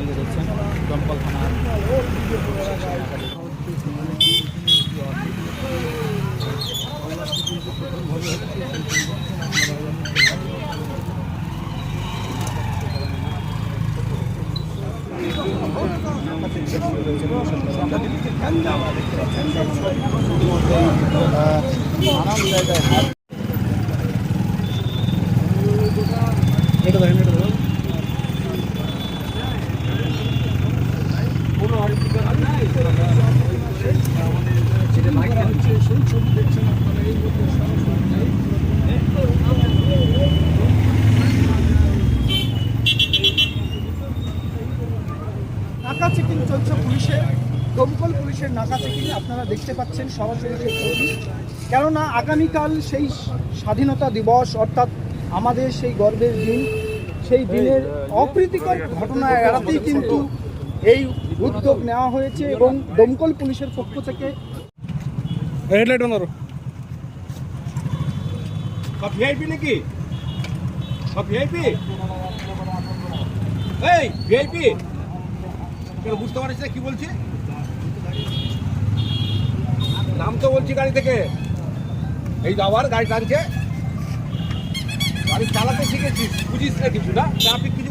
এই যে দেখছেন দমকল থানার নানান জায়গায় হাত এটা দেখেন এটা দেখেন নাকা চেকিং চলছে পুলিশের, দমকল পুলিশের নাকা চেকিং, আপনারা দেখতে পাচ্ছেন সরাসরি কেননা আগামীকাল সেই স্বাধীনতা দিবস, অর্থাৎ আমাদের সেই গর্বের দিন, সেই দিনের অপ্রীতিকর ঘটনা এড়াতেই কিন্তু এই উদ্যোগ নেওয়া হয়েছে এবং দমকল পুলিশের পক্ষ থেকে করো সব ভিআইপি নাকি সব ভিআইপি এই ভিআইপি কেন বুঝতে পারছিস কি বলছি নাম তো বলছি গাড়ি থেকে এই যাওয়ার গাড়ি টানছে গাড়ি চালাতে শিখেছিস বুঝিস না কিছু না ট্রাফিক কিছু